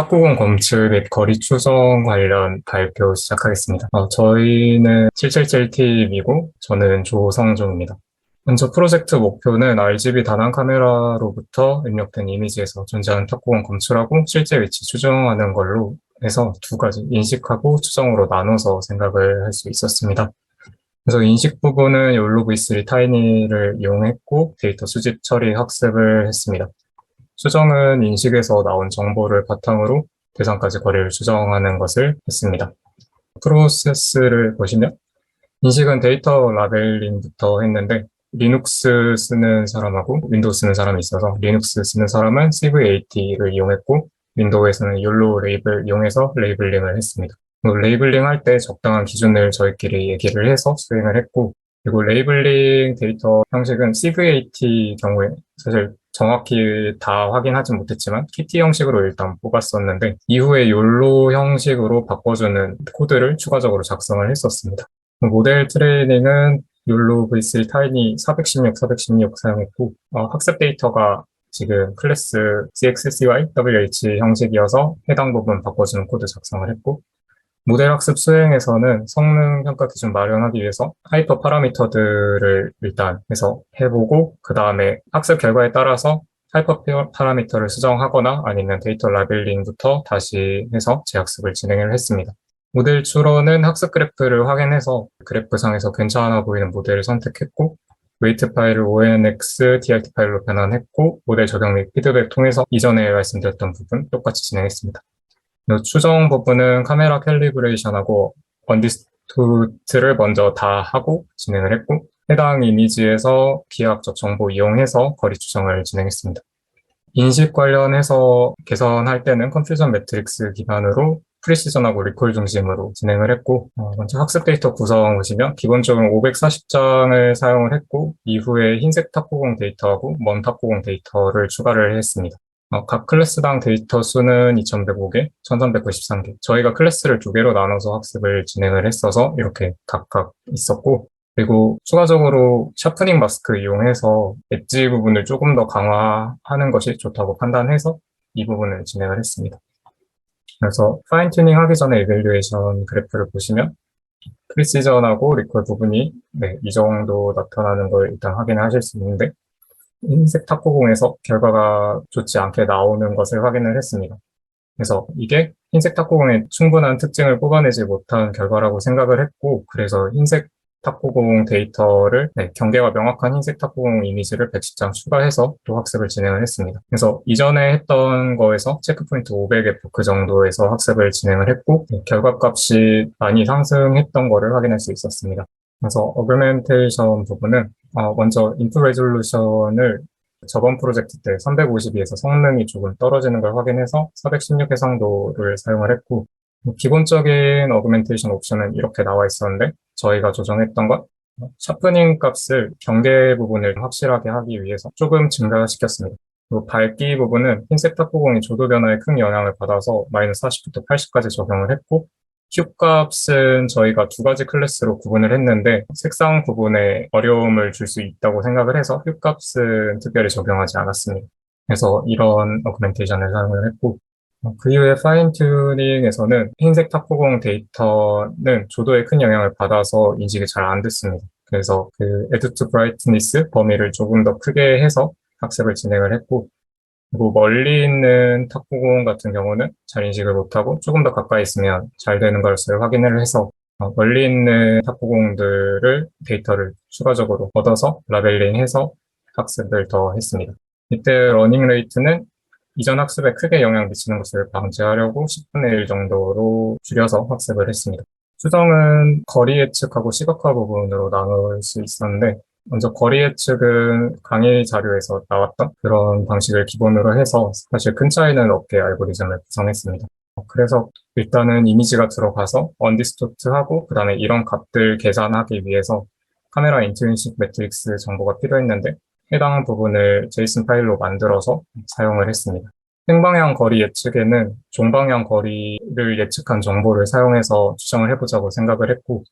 탁구공 검출 및 거리 추정 관련 발표 시작하겠습니다. 어, 저희는 777팀이고 저는 조성종입니다. 먼저 프로젝트 목표는 RGB 단한 카메라로부터 입력된 이미지에서 존재하는 탁구공 검출하고 실제 위치 추정하는 걸로 해서 두 가지 인식하고 추정으로 나눠서 생각을 할 수 있었습니다. 그래서 인식 부분은 욜로 V3 타이니를 이용했고 데이터 수집 처리 학습을 했습니다. 수정은 인식에서 나온 정보를 바탕으로 대상까지 거리를 추정하는 것을 했습니다. 프로세스를 보시면 인식은 데이터 라벨링부터 했는데 리눅스 쓰는 사람하고 윈도우 쓰는 사람이 있어서 리눅스 쓰는 사람은 CVAT를 이용했고 윈도우에서는 욜로 레이블 이용해서 레이블링을 했습니다. 레이블링 할 때 적당한 기준을 저희끼리 얘기를 해서 수행을 했고 그리고 레이블링 데이터 형식은 CVAT 경우에 사실 정확히 다 확인하진 못했지만 KT 형식으로 일단 뽑았었는데 이후에 욜로 형식으로 바꿔주는 코드를 추가적으로 작성을 했었습니다. 모델 트레이닝은 욜로 V3 타이니 416, 416 사용했고 어, 학습 데이터가 지금 클래스 CXCY, WH 형식이어서 해당 부분 바꿔주는 코드 작성을 했고 모델 학습 수행에서는 성능 평가 기준 마련하기 위해서 하이퍼 파라미터들을 일단 해서 해보고 그 다음에 학습 결과에 따라서 하이퍼 파라미터를 수정하거나 아니면 데이터 라벨링부터 다시 해서 재학습을 진행을 했습니다. 모델 추론은 학습 그래프를 확인해서 그래프상에서 괜찮아 보이는 모델을 선택했고 웨이트 파일을 ONX, DRT 파일로 변환했고 모델 적용 및 피드백 통해서 이전에 말씀드렸던 부분 똑같이 진행했습니다. 추정 부분은 카메라 캘리브레이션하고 언디스토트를 먼저 다 하고 진행을 했고 해당 이미지에서 기하학적 정보 이용해서 거리 추정을 진행했습니다. 인식 관련해서 개선할 때는 컨퓨전 매트릭스 기반으로 프리시전하고 리콜 중심으로 진행을 했고 어, 먼저 학습 데이터 구성 보시면 기본적으로 540장을 사용을 했고 이후에 흰색 탁구공 데이터하고 먼 탁구공 데이터를 추가를 했습니다. 어, 각 클래스당 데이터 수는 2105개, 1393개. 저희가 클래스를 두 개로 나눠서 학습을 진행을 했어서 이렇게 각각 있었고, 그리고 추가적으로 샤프닝 마스크 이용해서 엣지 부분을 조금 더 강화하는 것이 좋다고 판단해서 이 부분을 진행을 했습니다. 그래서 파인 튜닝 하기 전에 이벨류에이션 그래프를 보시면 프리시전하고 리콜 부분이 네, 이 정도 나타나는 걸 일단 확인하실 수 있는데 흰색 탁구공에서 결과가 좋지 않게 나오는 것을 확인을 했습니다. 그래서 이게 흰색 탁구공의 충분한 특징을 뽑아내지 못한 결과라고 생각을 했고 그래서 흰색 탁구공 데이터를 네, 경계가 명확한 흰색 탁구공 이미지를 110장 추가해서 또 학습을 진행을 했습니다. 그래서 이전에 했던 거에서 체크포인트 500F 그 정도에서 학습을 진행을 했고 네, 결과값이 많이 상승했던 거를 확인할 수 있었습니다. 그래서 어그멘테이션 부분은 어, 먼저 인풋 레졸루션을 저번 프로젝트 때 352에서 성능이 조금 떨어지는 걸 확인해서 416 해상도를 사용을 했고 기본적인 어그멘테이션 옵션은 이렇게 나와 있었는데 저희가 조정했던 건 샤프닝 값을 경계 부분을 확실하게 하기 위해서 조금 증가시켰습니다. 그리고 밝기 부분은 흰색 탁구공이 조도 변화에 큰 영향을 받아서 마이너스 40부터 80까지 적용을 했고 Q 값은 저희가 두 가지 클래스로 구분을 했는데 색상 구분에 어려움을 줄 수 있다고 생각을 해서 Q 값은 특별히 적용하지 않았습니다. 그래서 이런 어그멘테이션을 사용을 했고 그 이후에 파인 튜닝에서는 흰색 탁구공 데이터는 조도에 큰 영향을 받아서 인식이 잘 안 됐습니다. 그래서 그 에드 투 브라이트니스 범위를 조금 더 크게 해서 학습을 진행을 했고 그리고 멀리 있는 탁구공 같은 경우는 잘 인식을 못하고 조금 더 가까이 있으면 잘 되는 것을 확인을 해서 어, 멀리 있는 탁구공들을 데이터를 추가적으로 얻어서 라벨링해서 학습을 더 했습니다. 이때 러닝 레이트는 이전 학습에 크게 영향 미치는 것을 방지하려고 10분의 1 정도로 줄여서 학습을 했습니다. 수정은 거리 예측하고 시각화 부분으로 나눌 수 있었는데 먼저 거리 예측은 강의 자료에서 나왔던 그런 방식을 기본으로 해서 사실 큰 차이는 없게 알고리즘을 구성했습니다. 그래서 일단은 이미지가 들어가서 언디스토트하고 그 다음에 이런 값들 계산하기 위해서 카메라 인트윈식 매트릭스 정보가 필요했는데 해당 부분을 제이슨 파일로 만들어서 사용을 했습니다. 생방향 거리 예측에는 종방향 거리를 예측한 정보를 사용해서 추정을 해보자고 생각을 했고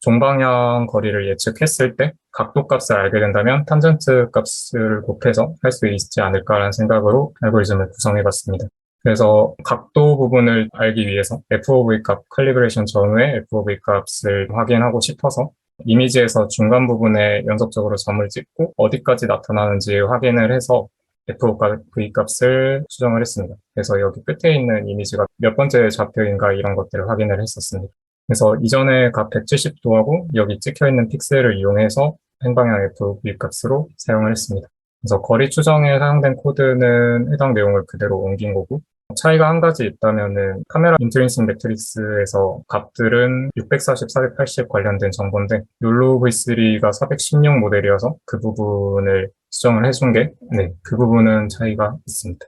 종방향 거리를 예측했을 때 각도 값을 알게 된다면 탄젠트 값을 곱해서 할 수 있지 않을까라는 생각으로 알고리즘을 구성해 봤습니다. 그래서 각도 부분을 알기 위해서 FOV 값 칼리브레이션 전후에 FOV 값을 확인하고 싶어서 이미지에서 중간 부분에 연속적으로 점을 찍고 어디까지 나타나는지 확인을 해서 FOV 값을 수정을 했습니다. 그래서 여기 끝에 있는 이미지가 몇 번째 좌표인가 이런 것들을 확인을 했었습니다. 그래서 이전에 각 170도하고 여기 찍혀 있는 픽셀을 이용해서 행방향 FOV 값으로 사용을 했습니다. 그래서 거리 추정에 사용된 코드는 해당 내용을 그대로 옮긴 거고 차이가 한 가지 있다면은 카메라 인트린식 매트릭스에서 값들은 640, 480 관련된 정보인데 욜로 V3가 416 모델이어서 그 부분을 수정을 해준 게, 네, 그 부분은 차이가 있습니다.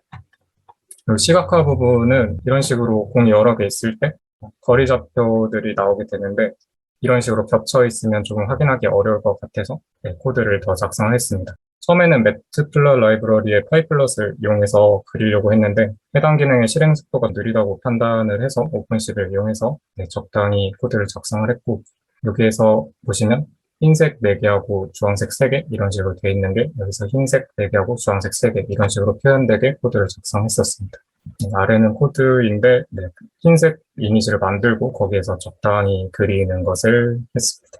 그리고 시각화 부분은 이런 식으로 공이 여러 개 있을 때 거리 좌표들이 나오게 되는데 이런 식으로 겹쳐 있으면 조금 확인하기 어려울 것 같아서 네, 코드를 더 작성을 했습니다. 처음에는 매트플러 라이브러리의 파이플럿을 이용해서 그리려고 했는데 해당 기능의 실행 속도가 느리다고 판단을 해서 오픈C를 이용해서 네, 적당히 코드를 작성을 했고 여기에서 보시면 흰색 4개하고 주황색 3개 이런 식으로 되어 있는 게 여기서 흰색 4개하고 주황색 3개 이런 식으로 표현되게 코드를 작성했었습니다. 네, 아래는 코드인데 네, 흰색 이미지를 만들고 거기에서 적당히 그리는 것을 했습니다.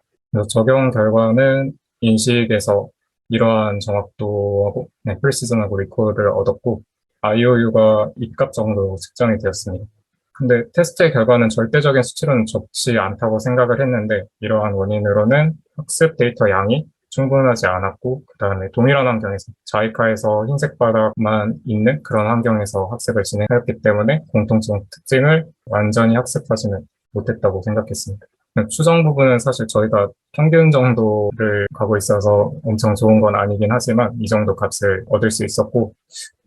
적용 결과는 인식에서 이러한 정확도하고 네, 프리시즌하고 리콜을 얻었고 IOU가 입값 정도로 측정이 되었습니다. 근데 테스트의 결과는 절대적인 수치로는 적지 않다고 생각을 했는데 이러한 원인으로는 학습 데이터 양이 충분하지 않았고 그 다음에 동일한 환경에서 자이카에서 흰색 바닥만 있는 그런 환경에서 학습을 진행하였기 때문에 공통점 특징을 완전히 학습하지는 못했다고 생각했습니다. 추정 부분은 사실 저희가 평균 정도를 가고 있어서 엄청 좋은 건 아니긴 하지만 이 정도 값을 얻을 수 있었고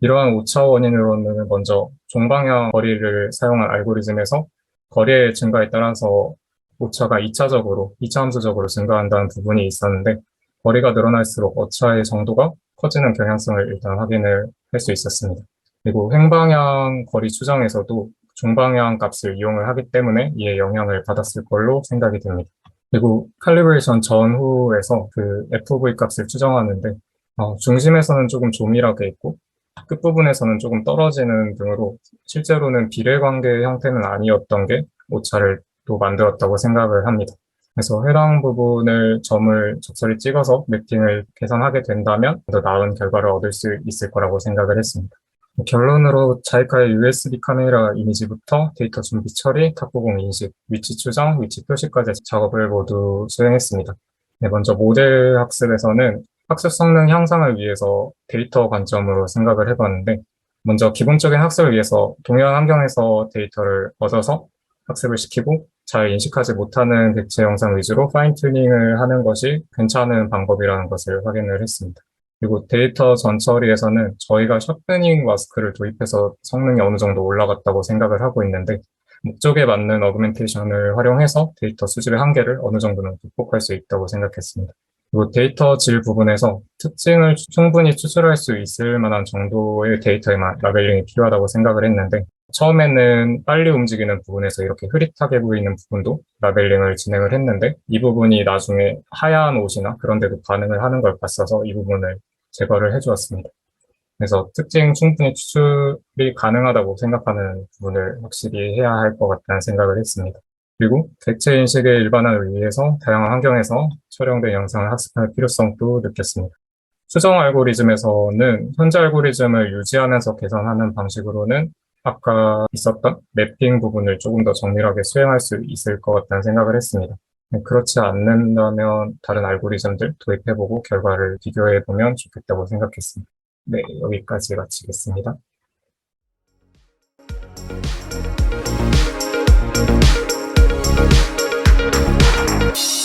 이러한 오차 원인으로는 먼저 종방향 거리를 사용한 알고리즘에서 거리의 증가에 따라서 오차가 2차적으로, 2차 함수적으로 증가한다는 부분이 있었는데 거리가 늘어날수록 오차의 정도가 커지는 경향성을 일단 확인을 할 수 있었습니다. 그리고 횡방향 거리 추정에서도 중방향 값을 이용을 하기 때문에 이에 영향을 받았을 걸로 생각이 됩니다. 그리고 칼리브레이션 전후에서 그 FOV 값을 추정하는데 어, 중심에서는 조금 조밀하게 있고 끝부분에서는 조금 떨어지는 등으로 실제로는 비례관계 형태는 아니었던 게 오차를 또 만들었다고 생각을 합니다. 그래서 해당 부분을 점을 적절히 찍어서 매핑을 계산하게 된다면 더 나은 결과를 얻을 수 있을 거라고 생각을 했습니다. 결론으로 자이카의 USB 카메라 이미지부터 데이터 준비 처리, 탁구공 인식, 위치 추정, 위치 표시까지 작업을 모두 수행했습니다. 네, 먼저 모델 학습에서는 학습 성능 향상을 위해서 데이터 관점으로 생각을 해봤는데 먼저 기본적인 학습을 위해서 동일한 환경에서 데이터를 얻어서 학습을 시키고 잘 인식하지 못하는 객체 영상 위주로 파인 튜닝을 하는 것이 괜찮은 방법이라는 것을 확인을 했습니다. 그리고 데이터 전처리에서는 저희가 셔프닝 마스크를 도입해서 성능이 어느 정도 올라갔다고 생각을 하고 있는데 목적에 맞는 어그멘테이션을 활용해서 데이터 수집의 한계를 어느 정도는 극복할 수 있다고 생각했습니다. 그리고 데이터 질 부분에서 특징을 충분히 추출할 수 있을 만한 정도의 데이터에만 라벨링이 필요하다고 생각을 했는데 처음에는 빨리 움직이는 부분에서 이렇게 흐릿하게 보이는 부분도 라벨링을 진행을 했는데 이 부분이 나중에 하얀 옷이나 그런 데도 반응을 하는 걸 봤어서 이 부분을 제거를 해주었습니다. 그래서 특징 충분히 추출이 가능하다고 생각하는 부분을 확실히 해야 할 것 같다는 생각을 했습니다. 그리고 객체 인식의 일반화를 위해서 다양한 환경에서 촬영된 영상을 학습할 필요성도 느꼈습니다. 수정 알고리즘에서는 현재 알고리즘을 유지하면서 계산하는 방식으로는 아까 있었던 맵핑 부분을 조금 더 정밀하게 수행할 수 있을 것 같다는 생각을 했습니다. 그렇지 않는다면 다른 알고리즘들 도입해보고 결과를 비교해보면 좋겠다고 생각했습니다. 네, 여기까지 마치겠습니다. you